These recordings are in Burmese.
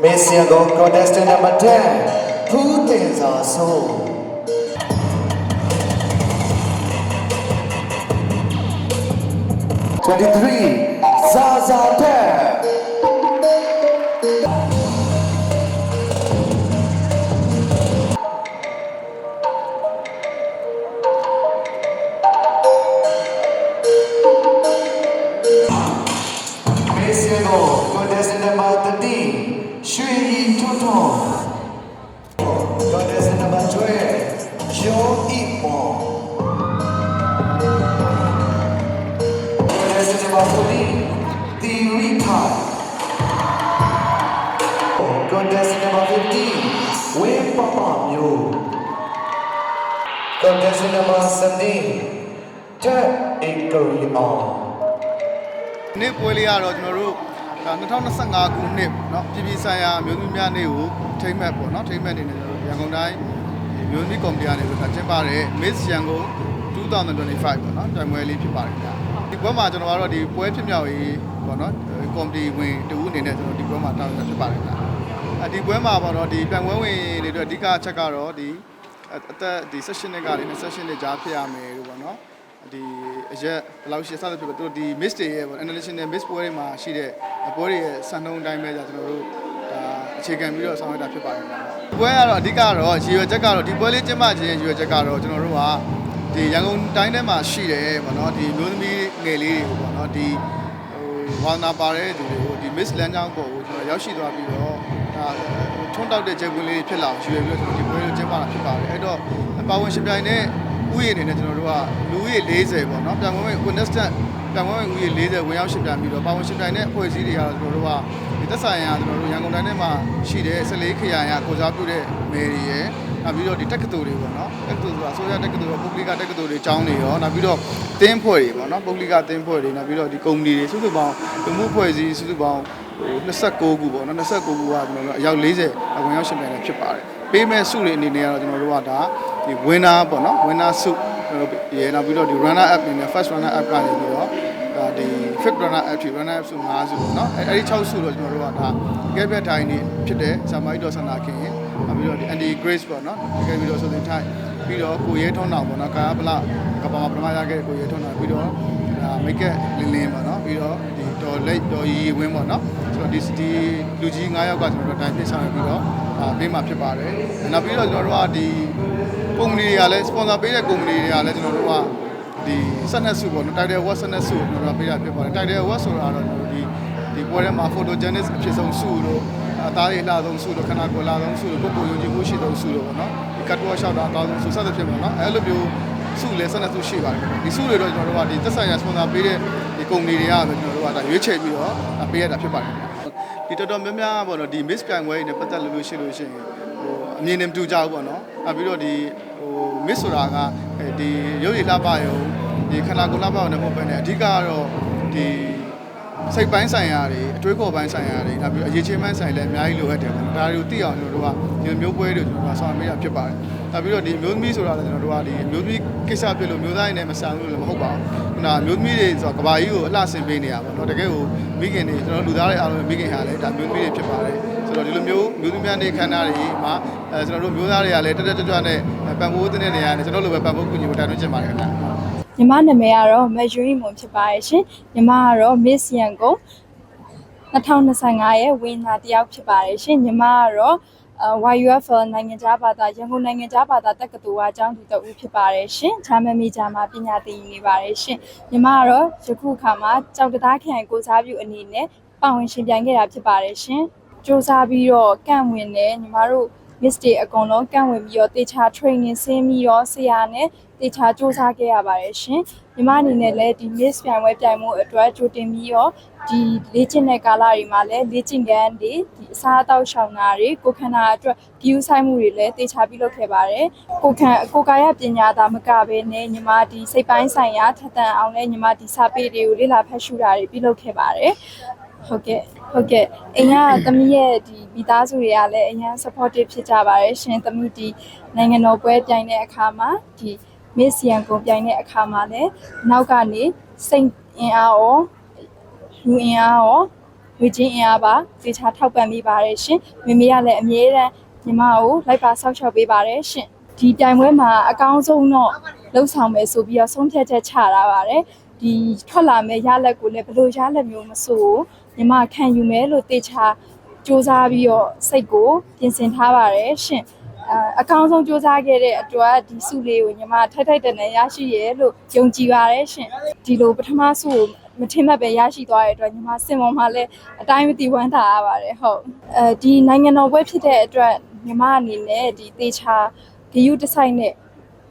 Mason Gold contestant number 10, Putin's our soul. Twenty-three, Zaza Bear. Mason goal. Contestant number fifteen, Wei Papa Myo. Contestant number seventeen, Ted Ikari On. နေ့ပွဲလေးကတော့ကျွန်တော်တို့ဒါ2025ခုနှစ်เนาะပြည်ပြည်ဆိုင်ရာမြို့သူများနေ့ကိုထိမ့်မှတ်ပေါ့เนาะထိမ့်မှတ်နေတယ်ကျွန်တော်တို့ရန်ကုန်တိုင်းမြို့သမီးကော်မတီကနေပြီးတော့ကျင်းပတဲ့ Miss Yangon 2025ပေါ့เนาะတိုင်ပွဲလေးဖြစ်ပါတယ်ခင်ဗျာဒီပွဲမှာကျွန်တော်ကတော့ဒီပွဲဖြစ်မြောက်ရေးပေါ့เนาะကော်မတီဝင်တူအနေနဲ့ကျွန်တော်ဒီပွဲမှာတာဝန်ဖြစ်ပါတယ်ခင်ဗျာအဲ ဒီပွဲမှာပေါ့နော်ဒီပြန်ပွဲဝင်တွေအတွက်အဓိကအချက်ကတော့ဒီအသက်ဒီ session တွေကနေ session တွေကြားဖြစ်ရမယ်လို့ပေါ့နော်ဒီအရက်ဘယ်လောက်ရှိစသဖြင့်ပေါ့တို့ဒီ miss တွေရဲ့ပေါ့ analysis နဲ့ miss ပွဲတွေမှာရှိတဲ့ပွဲတွေရဲ့စံနှုန်းအတိုင်းပဲじゃကျွန်တော်တို့ဒါအခြေခံပြီးတော့ဆောင်ရွက်တာဖြစ်ပါတယ်ပွဲကတော့အဓိကတော့ရည်ရွယ်ချက်ကတော့ဒီပွဲလေးကျင်းပခြင်းရည်ရွယ်ချက်ကတော့ကျွန်တော်တို့ကဒီရန်ကုန်တိုင်းထဲမှာရှိတယ်ပေါ့နော်ဒီမျိုးသမီးငယ်လေးတွေပေါ့နော်ဒီ ဝါနာပါတဲ့သူတွေကိုဒီ miss လမ်းကြောင်းပေါ်ကိုကျွန်တော်ရောက်ရှိသွားပြီးတော့ဒါထွန်းတောက်တဲ့ချက်ကွင်းလေးဖြစ်လာအောင်ရည်ရွယ်ပြီးတော့ကျွန်တော်ဒီပွဲလေးကျင်းပတာဖြစ်ပါတယ်။အဲ့တော့ပါဝင်ရှင်ပြိုင်တဲ့ဥယျာဉ်အနေနဲ့ကျွန်တော်တို့ကလူဦးရေ40ပေါ့နော်ပြန်ဝင်ဝင် contestant ပြန်ဝင်ဝင်ဥယျာဉ်40ဝင်ရောက်ရှင်ပြိုင်ပြီးတော့ပါဝင်ရှင်ပြိုင်တဲ့အဖွဲ့အစည်းတွေကတော့ကျွန်တော်တို့ကဒီသက်ဆိုင်ရာကျွန်တော်တို့ရန်ကုန်တိုင်းထဲမှာရှိတဲ့14ခရိုင်ကကိုစားပြုတဲ့မယ်တွေရယ်နောက်ပြီးတော့ဒီတက္ကသိုလ်တွေပေါ့နော်တက္ကသိုလ်ဆိုတာအစိုးရတက္ကသိုလ်ရောပုဂ္ဂလိကတက္ကသိုလ်တွေကျောင်းတွေရောနောက်ပြီးတော့တင်းဖွဲ့တွေပေါ့နော်ပုဂ္ဂလိကတင်းဖွဲ့တွေနောက်ပြီးတော့ဒီကုမ္ပဏီတွေစုစုပေါင်းလူမှုဖွဲ့စည်းစုစုပေါင်းဟို29ခုပေါ့နော်29ခုကကျွန်တော်တို့အယောက်40ဝင်ရောက်ရှင်ပြိုင်တာဖြစ်ပါတယ်ပေးမဲ့စုတွေအနေနဲ့ကတော့ကျွန်တော်တို့ကဒါဒီ winner ပေါ့နော် winner စုကျွန်တော်ရေနောက်ပြီးတော့ဒီ runner up အနေနဲ့ first runner up ကနေပြီးတော့ ဒါဒီ fifth runner up ထိ runner up စု5စုပေါ့နော်အဲအဲဒီ6စုတော့ကျွန်တော်တို့ကဒါကဲပြတ်တိုင်းနေဖြစ်တဲ့ဆာမိုက်တော်ဆန္ဒခင်နောက်ပြီးတော့ဒီ anti grace ပေါ့နော်ကဲပြီးတော့ဆိုတဲ့ထိုင်ပြီးတော့ကိုရဲထုံးတော်ပေါ့နော်ကာပလကပ္ပမပထမရခဲ့ကိုရဲထုံးတော်ပြီးတော့ဒါမိတ်ကက်လင်းလင်းပေါ့နော်ပြီးတော့ဒီတော်လက်တော်ရီဝင်းပေါ့နော်ဆိုတော့ဒီဒီလူကြီး9ယောက်ကကျွန်တော်တို့တိုင်းပြဆောင်ပြီးတော့ဒါပေးမှာဖြစ်ပါတယ်နောက်ပြီးတော့ကျွန်တော်တို့ကဒီကုမ္ပဏီတွေကလည်း sponsor ပေးတဲ့ကုမ္ပဏီတွေကလည်းကျွန်တော်တို့က ဒီဆက်နက်စုပေါ့နော် title award ဆက်နက်စုကိုကျွန်တော်တို့ပေးတာဖြစ်ပါတယ် title award ဆိုတာတော့ကျွန်တော်တို့ဒီဒီပွဲထဲမှာ photogenic အဖြစ်ဆုံးစုလို့အသားရည်လှဆုံးစုလို့ခန္ဓာကိုယ်လှဆုံးစုလို့ကိုယ်ကိုယ်ယုံကြည်မှုရှိဆုံးစုလို့ပေါ့နော်ဒီ cut work shot တာအကောင်းဆုံးစုစသဖြင့်ပေါ့နော်အဲလိုမျိုးစုလဲဆက်နက်စုရှိပါတယ်ဒီစုတွေတော့ကျွန်တော်တို့ကဒီသက်ဆိုင်ရာ sponsor ပေးတဲ့ဒီကုမ္ပဏီတွေကပဲကျွန်တော်တို့ကဒါရွေးချယ်ပြီးတော့ဒါပေးရတာဖြစ်ပါတယ်ဒီတော်တော်များများပေါ့နော်ဒီ miss ပြိုင်ပွဲတွေနဲ့ပတ်သက်လို့ရှိလို့ရှိရင်ဟိုအမြင်နဲ့မတူကြဘူးပေါ့နော်နောက်ပြီးတော့ဒီဟို miss ဆိုတာကဒီရုပ်ရည်လှပရုံ ဒီခန္ဓာကိုယ်လှပရုံနဲ့မဟုတ်ဘဲနဲ့အဓိကကတော့ဒီစိတ်ပိုင်းဆိုင်ရာတွေအတွေးခေါ်ပိုင်းဆိုင်ရာတွေနောက်ပြီးအရေးချင်းပိုင်းဆိုင်လည်းအများကြီးလိုအပ်တယ်ပေါ့နော်ဒါတွေကိုသိအောင်ကျွန်တော်တို့ကဒီမျိုးပွဲတွေကျွန်တော်တို့ဆောင်ပေးရဖြစ်ပါတယ်နောက်ပြီးတော့ဒီမျိုးသမီးဆိုတာလည်းကျွန်တော်တို့ကဒီမျိုးသမီးကိစ္စဖြစ်လို့မျိုးသားရင်းနဲ့မဆန်လို့လည်းမဟုတ်ပါဘူးခုနမျိုးသမီးတွေဆိုတော့ကဘာကြီးကိုအလှဆင်ပေးနေရပါတော့တကယ်ကိုမိခင်တွေကျွန်တော်လူသားတွေအားလုံးမိခင်ဟာလည်းဒါမျိုးသမီးတွေဖြစ်ပါတယ်ဆိုတော့ဒီလိုမျိုးမျိုးသမီးများနေခန္ဓာတွေမှာအဲကျွန်တော်တို့မျိုးသားတွေကလည်းတက်တက်ကြွကြွနဲ့ပံ့ပိုးတဲ့နေရာနဲ့ကျွန်တော်တို့လိုပဲပံ့ပိုးကူညီဖို့တာဝန်ကျင်ပါတယ်ခင်ဗျာ ညီမနာမည်ကတော့ Measuring Moon ဖြစ်ပါတယ်ရှင်ညီမကတော့ Miss Yangon 2025ရဲ့ဝင်းနာတယောက်ဖြစ်ပါတယ်ရှင်ညီမကတော့အာ YUFL နိုင်ငံခြားဘာသာရန်ကုန်နိုင်ငံခြားဘာသာတက္ကသိုလ်ဝါကျောင်းသူတဦးဖြစ်ပါတယ်ရှင်ဂျာမန်မီဂျာမှာပညာသင်ယူနေပါတယ်ရှင်ညီမကတော့ယခုအခါမှာကြောက်တရားခရိုင်ကိုစားပြုအနေနဲ့ပါဝင်ရှင်ပြိုင်ခဲ့တာဖြစ်ပါတယ်ရှင်စူးစမ်းပြီးတော့ကန့်ဝင်တယ်ညီမတို့ miss တွေအကုန်လုံးကန့်ဝင်ပြီးတော့တေချာ training ဆင်းပြီးတော့ဆရာနဲ့ တေချာစူးစမ်းခဲ့ရပါတယ်ရှင်ညီမအနေနဲ့လည်းဒီ miss ပြိုင်ပွဲပြိုင်မှုအတွက်ကြိုတင်ပြီးတော့ဒီလေ့ကျင့်တဲ့ကာလတွေမှာလည်းလေ့ကျင့်ခန်းတွေဒီအစားအသောက်ရှောင်တာတွေကိုယ်ခန္ဓာအတွက် view ဆိုင်မှုတွေလည်းတေချာပြုလုပ်ခဲ့ပါတယ်ကိုယ်ခံကိုယ်ကာယပညာသာမကဘဲနဲ့ညီမဒီစိတ်ပိုင်းဆိုင်ရာထက်သန်အောင်လည်းညီမဒီစာပေတွေကိုလေ့လာဖတ်ရှုတာတွေပြုလုပ်ခဲ့ပါတယ်ဟုတ်ကဲ့ဟုတ်ကဲ့အိမ်ကသမီးရဲ့ဒီမိသားစုတွေကလည်းအရင် supportive ဖြစ်ကြပါတယ်ရှင်သမီးဒီနိုင်ငံတော်ပွဲပြိုင်တဲ့အခါမှာဒီ Miss Yangon ပြိုင်တဲ့အခါမှာလည်းနောက်ကနေစိတ်အင်အားရောလူအင်အားရောငွေချင်းအင်အားပါသေချာထောက်ပံ့ပေးပါတယ်ရှင်မိမိကလည်းအမြဲတမ်းညီမကိုလိုက်ပါဆောက်ရှောက်ပေးပါတယ်ရှင်ဒီတိုင်ပွဲမှာအကောင်းဆုံးတော့လှုပ်ဆောင်မယ်ဆိုပြီးတော့ဆုံးဖြတ်ချက်ချတာပါတယ်ဒီထွက်လာမဲ့ရလက်ကိုလည်းဘယ်လိုရလက်မျိုးမဆိုညီမခံယူမယ်လို့သေချာစူးစမ်းပြီးတော့စိတ်ကိုပြင်ဆင်ထားပါတယ်ရှင် အအကောင်းဆုံးစူးစမ်းခဲ့တဲ့အတွက်ဒီစုလေးကိုညီမထိုက်ထိုက်တန်တန်ရရှိရဲလို့ယုံကြည်ပါတယ်ရှင်ဒီလိုပထမစုကိုမထင်မှတ်ပဲရရှိသွားတဲ့အတွက်ညီမစင်ပေါ်မှာလည်းအတိုင်းမသိဝမ်းသာရပါတယ်ဟုတ်အဲဒီနိုင်ငံတော်ဘွဲဖြစ်တဲ့အတွက်ညီမအနေနဲ့ဒီသေချာဂယုတဆိုင်နဲ့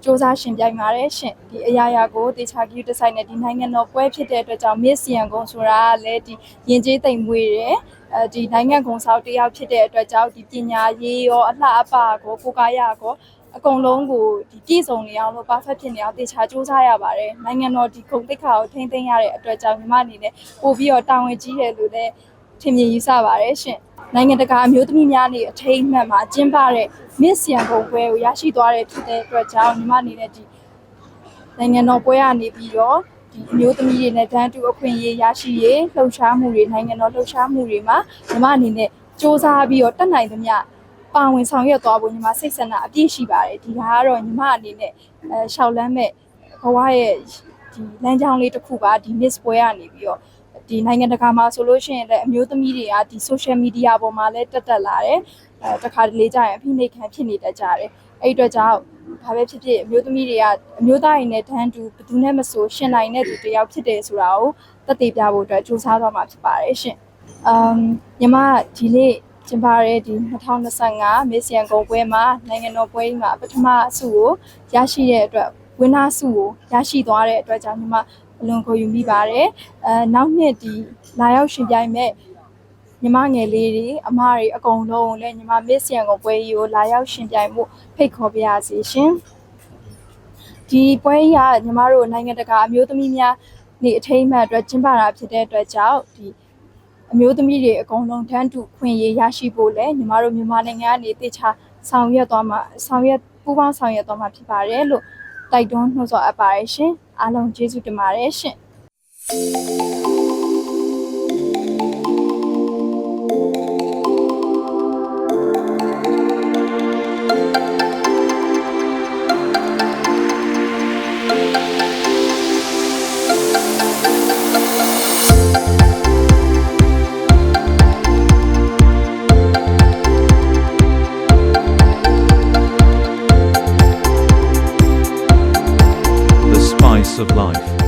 စူးစမ်းရှင်ပြိုင်ပါတယ်ရှင်ဒီအရာရာကိုသေချာဂယုတဆိုင်နဲ့ဒီနိုင်ငံတော်ပွဲဖြစ်တဲ့အတွက်ကြောင့် Miss Yangon ဆိုတာကလည်းဒီရင်ကျေးသိမ်မွေးတယ် အဲဒီနိုင်ငံကုံဆောင်တစ်ယောက်ဖြစ်တဲ့အတွက်ကြောင့်ဒီပညာရေးရောအလှအပကိုကိုယ်ကာယကိုအကုန်လုံးကိုဒီပြည့်စုံနေအောင်လို့ perfect ဖြစ်နေအောင်တေချာစူးစမ်းရပါတယ်နိုင်ငံတော်ဒီဂုဏ်သိက္ခာကိုထိန်းသိမ်းရတဲ့အတွက်ကြောင့်ညီမအနေနဲ့ပို့ပြီးတော့တာဝန်ကြီးတယ်လို့လည်းထင်မြင်ယူဆပါတယ်ရှင်နိုင်ငံတကာအမျိုးသမီးများနေအထိမ်းအမှတ်မှာကျင်းပတဲ့ Miss Yangon ပွဲကိုရရှိသွားတဲ့ဖြစ်တဲ့အတွက်ကြောင့်ညီမအနေနဲ့ဒီနိုင်ငံတော်ပွဲကနေပြီးတော့ဒီအ မျိုးသမီးတွေနဲ့တန်းတူအခွင့်အရေးရရှိရေးလှုပ်ရှားမှုတွေနိုင်ငံတော်လှုပ်ရှားမှုတွေမှာညီမအနေနဲ့စ조사ပြီးတော့တက်နိုင်သမျှပါဝင်ဆောင်ရွက်သွားဖို့ညီမစိတ်ဆန္ဒအပြည့်ရှိပါတယ်ဒီဟာကတော့ညီမအနေနဲ့အဲရှောက်လန်းမဲ့ဘဝရဲ့ဒီလမ်းကြောင်းလေးတစ်ခုပါဒီ miss ပွဲကနေပြီးတော့ ဒီနိုင်ငံတကာမှာဆိုလို့ရှိရင်လည်းအမျိုးသမီးတွေကဒီ social media ပေါ်မှာလည်းတက်တက်လာတယ်အဲတခါတလေကြာရင်အဖိနှိတ်ခံဖြစ်နေတတ်ကြတယ်အဲ့ဒီအတွက်ကြောင့်ဘာပဲဖြစ်ဖြစ်အမျိုးသမီးတွေကအမျိုးသားတွေနဲ့တန်းတူဘယ်သူနဲ့မဆိုရှင်နိုင်တဲ့သူတစ်ယောက်ဖြစ်တယ်ဆိုတာကိုသက်သေပြဖို့အတွက်စူးစမ်းသွားမှာဖြစ်ပါတယ်ရှင်။အမ်ညီမဒီနေ့ကျင်းပတဲ့ဒီ2025 Miss Yangon ပွဲမှာနိုင်ငံတော်ပွဲကြီးမှာပထမအဆုကိုရရှိတဲ့အတွက်ဝင်းနာဆုကိုရရှိသွားတဲ့အတွက်ကြောင့်ညီမ အလွန်ကိုယူမိပါတယ်။အဲနောက်နှစ်ဒီလာရောက်ရှင်ပြိုင်မဲ့ညီမငယ်လေးတွေအမတွေအကုန်လုံးကိုလည်းညီမ Miss Yangon ပွဲကြီးကိုလာရောက်ရှင်ပြိုင်မှုဖိတ်ခေါ်ပါရစေရှင်။ဒီပွဲကြီးကညီမတို့နိုင်ငံတကာအမျိုးသမီးများနေအထိမ်းအမှတ်အတွက်ကျင်းပတာဖြစ်တဲ့အတွက်ကြောင့်ဒီအမျိုးသမီးတွေအကုန်လုံးတန်းတူခွင့်ရရရှိဖို့လည်းညီမတို့မြန်မာနိုင်ငံကနေတေချာဆောင်ရွက်သွားမှာဆောင်ရွက်ပူးပေါင်းဆောင်ရွက်သွားမှာဖြစ်ပါတယ်လို့တိုက်တွန်းနှိုးဆော်အပ်ပါတယ်ရှင် အားလုံးကျေးဇူးတင်ပါတယ်ရှင် of life.